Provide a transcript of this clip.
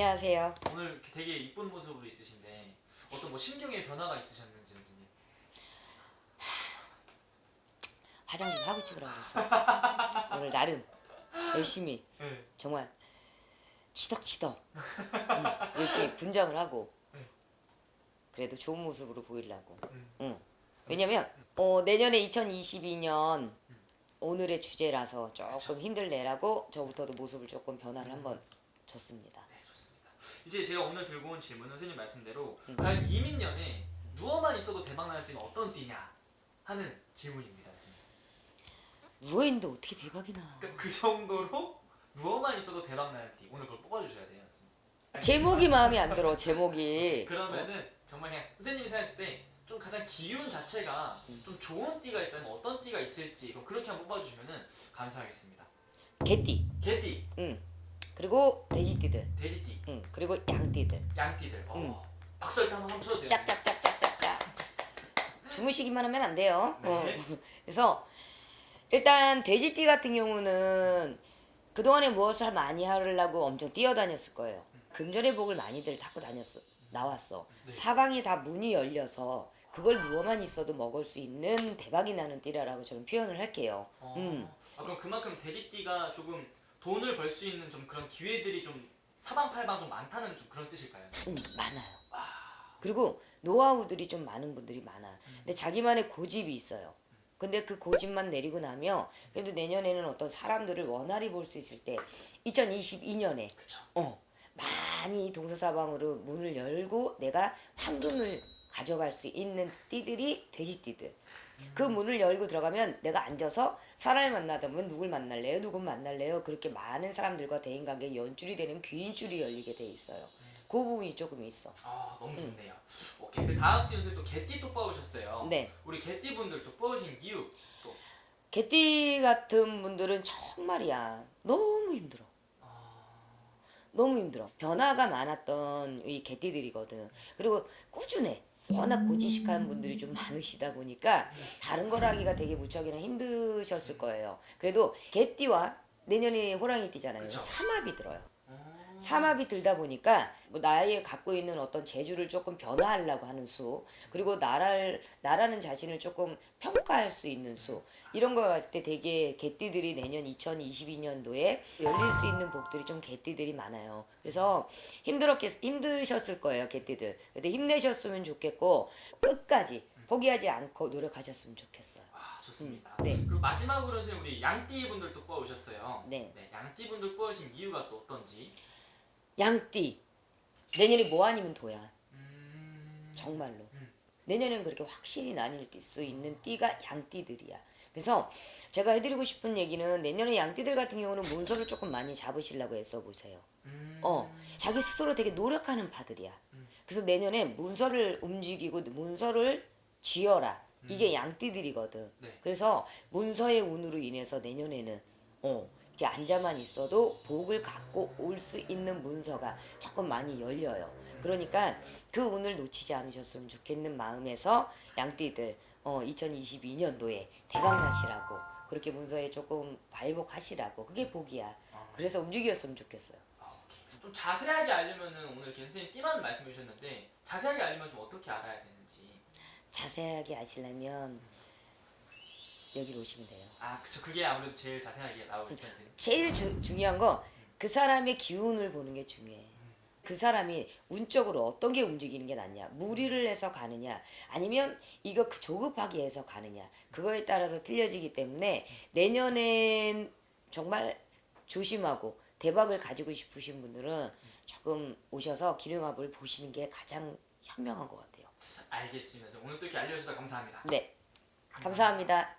안녕하세요. 오늘 되게 이쁜 모습으로 있으신데 어떤 뭐 심경의 변화가 있으셨는지 선생님. 화장 좀 하고 찍으라 그래서 오늘 나름 열심히 네. 정말 치덕치덕 응, 열심히 분장을 하고 네. 그래도 좋은 모습으로 보이려고. 음. 응. 왜냐면 어, 내년에 2022년 오늘의 주제라서 조금 힘들래라고 저부터도 모습을 조금 변화를 한번 줬습니다. 이제 제가 오늘 들고 온 질문은 선생님 말씀대로 음. 과연 이민년에 누워만 있어도 대박나는 띠는 어떤 띠냐 하는 질문입니다. 선생님. 누워 있는데 어떻게 대박이 나. 그러니까 그 정도로 누워만 있어도 대박 나는 띠 오늘 그걸 뽑아주셔야 돼요. 선생님. 제목이 마음에 안 들어 제목이. 그러면은 정말 그냥 선생님이 생각했을 때 좀 가장 기운 자체가 음. 좀 좋은 띠가 있다면 어떤 띠가 있을지 그럼 그렇게 한번 뽑아주시면은 감사하겠습니다. 개띠. 개띠, 응. 그리고 돼지띠들. 돼지띠, 응. 그리고 양띠들. 양띠들. 어. 음. 박수 일단 한번 쳐도 돼요. 짝짝짝짝짝짝. 주무시기만 하면 안 돼요. 네. 어. 그래서 일단 돼지띠 같은 경우는 그동안에 무엇을 많이 하려고 엄청 뛰어다녔을 거예요. 금전의 복을 많이들 타고 다녔어. 나왔어. 네. 사방이 다 문이 열려서 그걸 누워만 있어도 먹을 수 있는 대박이 나는 띠라라고 저는 표현을 할게요. 어. 음. 아, 그럼 그만큼 돼지띠가 조금 돈을 벌 수 있는 좀 그런 기회들이 좀 사방팔방 좀 많다는 좀 그런 뜻일까요? 음, 많아요. 그리고 노하우들이 좀 많은 분들이 많아. 근데 자기만의 고집이 있어요. 근데 그 고집만 내리고 나면 그래도 내년에는 어떤 사람들을 원활히 볼 수 있을 때 2022년에 그쵸. 어 많이 동서사방으로 문을 열고 내가 황금을 가져갈 수 있는 띠들이 돼지띠들. 그 문을 열고 들어가면 내가 앉아서 사람을 만나다 보면 누굴 만날래요? 누굴 만날래요? 그렇게 많은 사람들과 대인관계 연줄이 되는 귀인줄이 열리게 돼 있어요. 그 부분이 조금 있어. 아 너무 좋네요. 오케이. 그 다음 띠 선생님 또 개띠 또 뽑으셨어요. 네. 우리 개띠 분들 또 뽑으신 이유 또 개띠 같은 분들은 정말이야 너무 힘들어. 너무 힘들어. 변화가 많았던 이 개띠들이거든. 그리고 꾸준해. 워낙 고지식한 분들이 좀 많으시다 보니까 다른 걸 하기가 되게 무척이나 힘드셨을 거예요. 그래도 개띠와 내년이 호랑이 띠잖아요. 그쵸. 삼합이 들어요. 어. 삼합이 들다 보니까 뭐 나의 갖고 있는 어떤 재주를 조금 변화하려고 하는 수 그리고 나를 나라는 자신을 조금 평가할 수 있는 수 이런 걸 봤을 때 되게 개띠들이 내년 2022년도에 열릴 수 있는 복들이 좀 개띠들이 많아요. 그래서 힘들었겠 힘드셨을 거예요 개띠들. 근데 힘내셨으면 좋겠고 끝까지 포기하지 않고 노력하셨으면 좋겠어요. 아 좋습니다. 음, 네. 그리고 마지막으로 선생님 우리 양띠 분들 또 뽑으셨어요. 네. 양띠 분들 뽑으신 이유가 또 어떤지. 양띠 내년에 뭐 아니면 도야. 음. 정말로 음. 내년에는 그렇게 확실히 나뉠 수 있는 띠가 양띠들이야. 그래서 제가 해드리고 싶은 얘기는 내년에 양띠들 같은 경우는 문서를 조금 많이 잡으시려고 애써 보세요. 음. 어, 자기 스스로 되게 노력하는 파들이야. 그래서 내년에 문서를 움직이고 문서를 쥐어라. 이게 양띠들이거든. 네. 그래서 문서의 운으로 인해서 내년에는 어 이렇게 앉아만 있어도 복을 갖고 올 수 있는 문서가 조금 많이 열려요. 그러니까 그 운을 놓치지 않으셨으면 좋겠는 마음에서 양띠들 어 2022년도에 대박 나시라고 그렇게 문서에 조금 발복하시라고 그게 복이야. 그래서 움직였으면 좋겠어요. 아. 좀 자세하게 알려면은 오늘 선생님 띠만 말씀해 주셨는데 자세하게 알려면 좀 어떻게 알아야 되는지. 자세하게 아시려면 여기로 오시면 돼요. 아 그쵸 그게 아무래도 제일 자세하게 나오겠죠. 선생님. 제일 주, 중요한 거 그 사람의 기운을 보는 게 중요해. 그 사람이 운적으로 어떤 게 움직이는 게 낫냐, 무리를 해서 가느냐, 아니면 이거 그 조급하게 해서 가느냐, 그거에 따라서 틀려지기 때문에 내년엔 정말 조심하고 대박을 가지고 싶으신 분들은 조금 오셔서 기룡합을 보시는 게 가장 현명한 것 같아요. 알겠습니다. 오늘 또 이렇게 알려주셔서 감사합니다. 네, 감사합니다.